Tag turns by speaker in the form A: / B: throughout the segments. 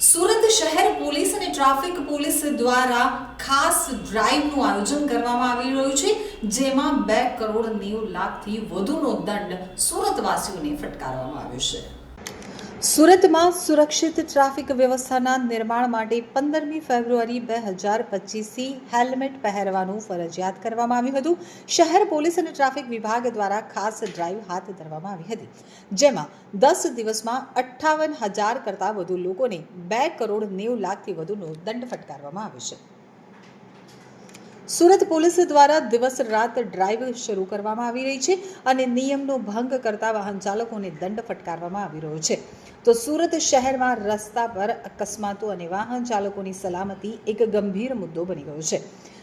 A: સુરત શહેર પોલીસ અને traffic police દ્વારા ખાસ ડ્રાઈવનું આયોજન કરવામાં આવી રહ્યું છે, જેમાં બે કરોડ નેવું લાખથી વધુનો દંડ સુરતવાસીઓને ફટકારવામાં આવ્યો છે. સુરતમાં સુરક્ષિત ટ્રાફિક વ્યવસ્થાના નિર્માણ માટે પંદરમી ફેબ્રુઆરી બે હજાર પચીસથી હેલ્મેટ પહેરવાનું ફરજિયાત કરવામાં આવ્યું હતું. શહેર પોલીસ અને ટ્રાફિક વિભાગ દ્વારા ખાસ ડ્રાઈવ હાથ ધરવામાં આવી હતી. જેમાં દસ દિવસમાં અઠ્ઠાવન હજાર કરતાં વધુ લોકોને બે કરોડ નેવું લાખથી વધુનો દંડ ફટકારવામાં આવ્યો છે. સુરત પોલીસ દ્વારા દિવસ રાત ડ્રાઈવ શરૂ કરવામાં આવી રહી છે અને નિયમનો ભંગ કરતા વાહન ચાલકોને દંડ ફટકારવામાં આવી રહ્યો છે. તો સુરત શહેરમાં રસ્તા પર અકસ્માતો અને વાહન ચાલકોની સલામતી એક ગંભીર મુદ્દો બની ગયો છે.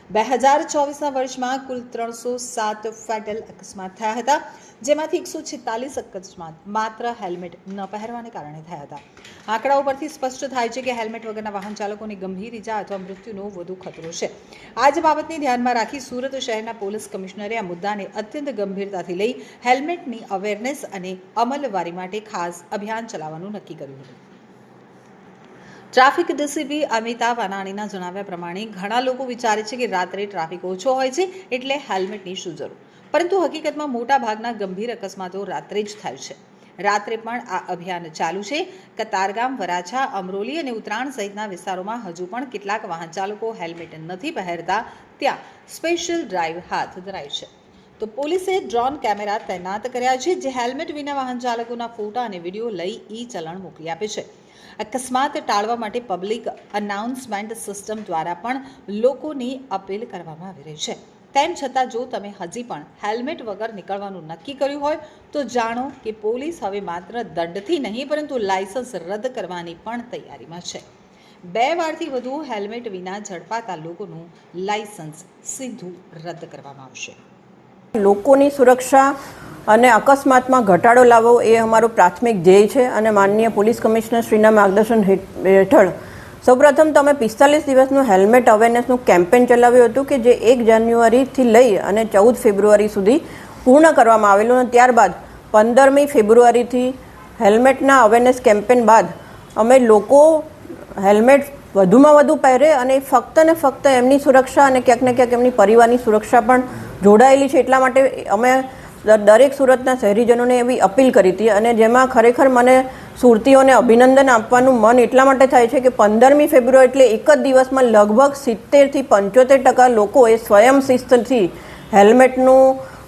A: બે હજાર ચોવીસના વર્ષમાં કુલ ત્રણસો સાત ફેટલ અકસ્માત થયા હતા, જેમાંથી એકસો છેતાલીસ અકસ્માત માત્ર હેલ્મેટ ન પહેરવાને કારણે થયા હતા. આંકડાઓ પરથી સ્પષ્ટ થાય છે કે હેલ્મેટ વગરના વાહન ચાલકોને ગંભીર ઇજા અથવા મૃત્યુનો વધુ ખતરો છે. આ જ બાબતને ધ્યાનમાં રાખી સુરત શહેરના પોલીસ કમિશનરે આ મુદ્દાને અત્યંત ગંભીરતાથી લઈ હેલ્મેટની અવેરનેસ અને અમલવારી માટે ખાસ અભિયાન ચલાવવાનું નક્કી કર્યું હતું. ટ્રાફિક ડીસીપી અમિતાભ અનાણીના જણાવ્યા પ્રમાણે ઘણા લોકો વિચારે છે કે રાત્રે ટ્રાફિક ઓછો હોય છે એટલે હેલ્મેટની શું જરૂર? પરંતુ હકીકતમાં મોટા ભાગના ગંભીર અકસ્માતો રાત્રે જ થાય છે. રાત્રે પણ આ અભિયાન ચાલુ છે. કતારગામ, વરાછા, અમરોલી અને ઉત્તરાયણ સહિતના વિસ્તારોમાં હજુ પણ કેટલાક વાહન ચાલકો હેલ્મેટ નથી પહેરતા. ત્યાં સ્પેશિયલ ડ્રાઈવ હાથ ધરાય છે. તો પોલીસે ડ્રોન કેમેરા તૈનાત કર્યા છે, જે હેલ્મેટ વિના વાહન ચાલકોના ફોટા અને વીડિયો લઈ ઈ ચલણ મોકલી આપે છે. અકસ્માત ટાળવા માટે પબ્લિક અનાઉન્સમેન્ટ સિસ્ટમ દ્વારા પણ લોકોની અપીલ કરવામાં આવી રહી છે. તેમ છતાં જો તમે હજી પણ હેલ્મેટ વગર નીકળવાનું નક્કી કર્યું હોય, તો જાણો કે પોલીસ હવે માત્ર દંડથી નહીં, પરંતુ લાયસન્સ રદ કરવાની પણ તૈયારીમાં છે. બે વારથી વધુ હેલ્મેટ વિના ઝડપાતા લોકોનું લાયસન્સ સીધું રદ કરવામાં આવશે.
B: લોકોની સુરક્ષા અને અકસ્માતમાં ઘટાડો લાવવો એ અમારો પ્રાથમિક ધ્યેય છે અને માનનીય પોલીસ કમિશનર શ્રીના માર્ગદર્શન હેઠળ. સૌપ્રથમ તમે પિસ્તાલીસ દિવસનું હેલ્મેટ અવેરનેસનું કેમ્પેન ચલાવ્યું હતું કે જે એક જાન્યુઆરીથી લઈ અને ચૌદ ફેબ્રુઆરી સુધી પૂર્ણ કરવામાં આવેલું અને ત્યારબાદ પંદરમી ફેબ્રુઆરીથી હેલ્મેટના અવેરનેસ કેમ્પેન બાદ અમે લોકો હેલ્મેટ વધુમાં વધુ પહેરે અને ફક્ત ને ફક્ત એમની સુરક્ષા અને ક્યાંક ને ક્યાંક એમની પરિવારની સુરક્ષા પણ જોડાયેલી છે એટલા માટે અમે દરેક સુરતના શહેરીજનોને એવી અપીલ કરી હતી અને જેમાં ખરેખર મને સુરતીઓને અભિનંદન આપવાનું મન એટલા માટે થાય છે કે પંદરમી ફેબ્રુઆરી એટલે એક જ દિવસમાં લગભગ સિત્તેરથી પંચોતેર ટકા લોકોએ સ્વયં શિસ્તથી હેલ્મેટનું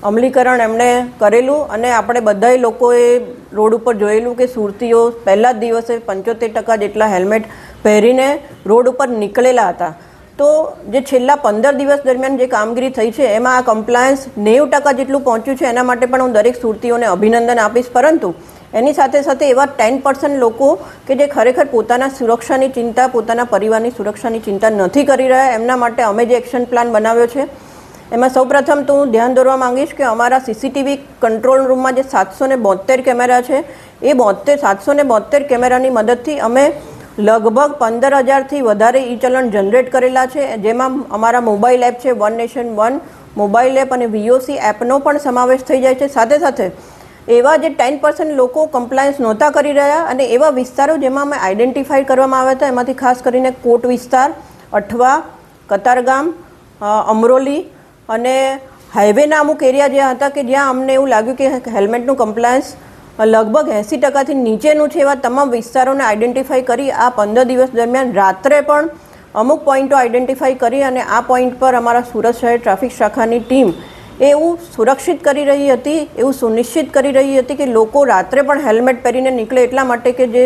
B: અમલીકરણ એમણે કરેલું અને આપણે બધાય લોકોએ રોડ ઉપર જોયેલું કે સુરતીઓ પહેલા જ દિવસે પંચોતેર ટકા જેટલા હેલ્મેટ પહેરીને રોડ ઉપર નીકળેલા હતા. તો જે છેલ્લા પંદર દિવસ દરમિયાન જે કામગીરી થઈ છે, એમાં આ કમ્પ્લાયન્સ નેવું ટકા જેટલું પહોંચ્યું છે, એના માટે પણ હું દરેક સુરતીઓને અભિનંદન આપીશ. પરંતુ એની સાથે સાથે એવા ટેન પર્સન્ટ લોકો કે જે ખરેખર પોતાના સુરક્ષાની ચિંતા, પોતાના પરિવારની સુરક્ષાની ચિંતા નથી કરી રહ્યા, એમના માટે અમે જે એક્શન પ્લાન બનાવ્યો છે, એમાં સૌપ્રથમ તો હું ધ્યાન દોરવા માંગીશ કે અમારા સીસીટીવી કંટ્રોલ રૂમમાં જે સાતસો ને બોતેર કેમેરા છે, એ બોતેર સાતસો ને બોતેર કેમેરાની મદદથી અમે લગભગ પંદર હજારથી વધારે ઈ ચલણ જનરેટ કરેલા છે. જેમાં અમારા મોબાઈલ એપ છે one nation one mobile app અને વીઓસી એપનો પણ સમાવેશ થઈ જાય છે. સાથે સાથે એવા જે ટેન પર્સન્ટ લોકો કમ્પ્લાયન્સ નહોતા કરી રહ્યા અને એવા વિસ્તારો જેમાં અમે આઈડેન્ટિફાઈ કરવામાં આવ્યા હતા, એમાંથી ખાસ કરીને કોટ વિસ્તાર, અઠવા, કતારગામ અમરોલી અને હાઈવેના અમુક એરિયા જ્યાં હતા કે જ્યાં અમને એવું લાગ્યું કે હેલ્મેટનું કમ્પ્લાયન્સ લગભગ એંસી ટકાથી નીચેનું છે એવા તમામ વિસ્તારોને આઈડેન્ટિફાઈ કરી આ પંદર દિવસ દરમિયાન રાત્રે પણ અમુક પોઈન્ટો આઈડેન્ટિફાઈ કરી અને આ પોઈન્ટ પર અમારા સુરત શહેર ટ્રાફિક શાખાની ટીમ એવું સુરક્ષિત કરી રહી હતી, એવું સુનિશ્ચિત કરી રહી હતી કે લોકો રાત્રે પણ હેલ્મેટ પહેરીને નીકળે એટલા માટે કે જે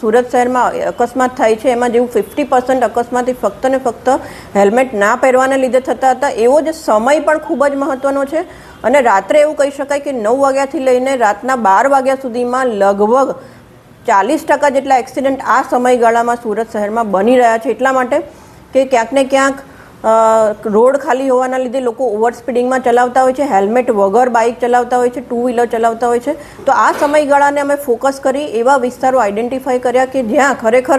B: સુરત શહેરમાં અકસ્માત થાય છે, એમાં જેવું ફિફ્ટી પર્સન્ટ અકસ્માત એ ફક્ત ને ફક્ત હેલ્મેટ ના પહેરવાને લીધે થતા હતા, એવો જ સમય પણ ખૂબ જ મહત્ત્વનો છે. અને રાત્રે એવું કહી શકાય કે નવ વાગ્યાથી લઈને રાતના બાર વાગ્યા સુધીમાં લગભગ ચાલીસ ટકા જેટલા એક્સિડન્ટ આ સમયગાળામાં સુરત શહેરમાં બની રહ્યા છે. એટલા માટે કે ક્યાંક ને ક્યાંક રોડ ખાલી હોવાના લીધે લોકો ઓવર સ્પીડિંગમાં ચલાવતા હોય છે, હેલ્મેટ વગર બાઇક ચલાવતા હોય છે, ટુ વ્હીલર ચલાવતા હોય છે. તો આ સમયગાળાને અમે ફોકસ કરી એવા વિસ્તારો આઈડેન્ટિફાઈ કર્યા કે જ્યાં ખરેખર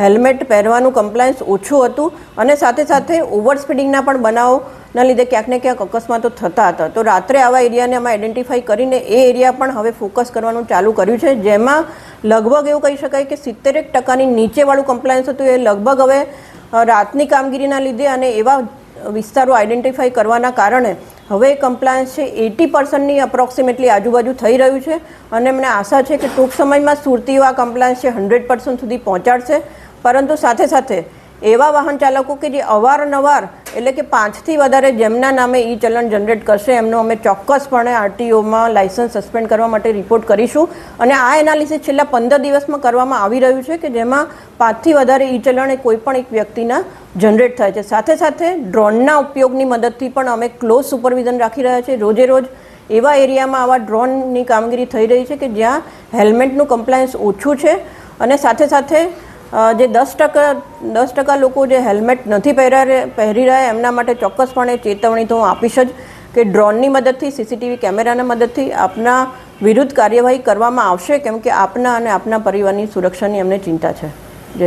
B: હેલ્મેટ પહેરવાનું કમ્પ્લાયન્સ ઓછું હતું અને સાથે સાથે ઓવર સ્પીડિંગના પણ બનાવો ના લીધે ક્યાંક ને ક્યાંક અકસ્માતો થતા હતા. તો રાત્રે આવા એરિયાને અમે આઈડેન્ટિફાઈ કરીને એ એરિયા પણ હવે ફોકસ કરવાનું ચાલુ કર્યું છે. જેમાં લગભગ એવું કહી શકાય કે સિત્તેરેક ટકાની નીચેવાળું કમ્પ્લાયન્સ હતું. એ લગભગ હવે રાતની કામગીરીના લીધે અને એવા વિસ્તારો આઈડેન્ટિફાઈ કરવાના કારણે હવે કમ્પ્લાયન્સ છે એટી પર્સન્ટની અપ્રોક્સિમેટલી આજુબાજુ થઈ રહ્યું છે. અને મને આશા છે કે ટૂંક સમયમાં સુરતીઓ આ કમ્પ્લાયન્સ છે હંડ્રેડ પર્સન્ટ સુધી પહોંચાડશે. પરંતુ સાથે સાથે એવા વાહન ચાલકો કે જે અવારનવાર એટલે કે પાંચથી વધારે જેમના નામે ઈ ચલણ જનરેટ કરશે, એમનો અમે ચોક્કસપણે આરટીઓમાં લાયસન્સ સસ્પેન્ડ કરવા માટે રિપોર્ટ કરીશું. અને આ એનાલિસિસ છેલ્લા પંદર દિવસમાં કરવામાં આવી રહ્યું છે કે જેમાં પાંચથી વધારે ઈ ચલણ એ કોઈપણ એક વ્યક્તિના જનરેટ થાય છે. સાથે સાથે ડ્રોનના ઉપયોગની મદદથી પણ અમે ક્લોઝ સુપરવિઝન રાખી રહ્યા છીએ. રોજે રોજ એવા એરિયામાં આવા ડ્રોનની કામગીરી થઈ રહી છે કે જ્યાં હેલ્મેટનું કમ્પ્લાયન્સ ઓછું છે. અને સાથે સાથે જે દસ ટકા દસ ટકા લોકો જે હેલ્મેટ નથી પહેરા રહે- પહેરી રહ્યા એમના માટે ચોક્કસપણે ચેતવણી તો હું આપીશ જ કે ડ્રોનની મદદથી, સીસીટીવી કેમેરાના મદદથી આપના વિરુદ્ધ કાર્યવાહી કરવામાં આવશે, કેમ કે આપના અને આપના પરિવારની સુરક્ષાની એમને ચિંતા છે.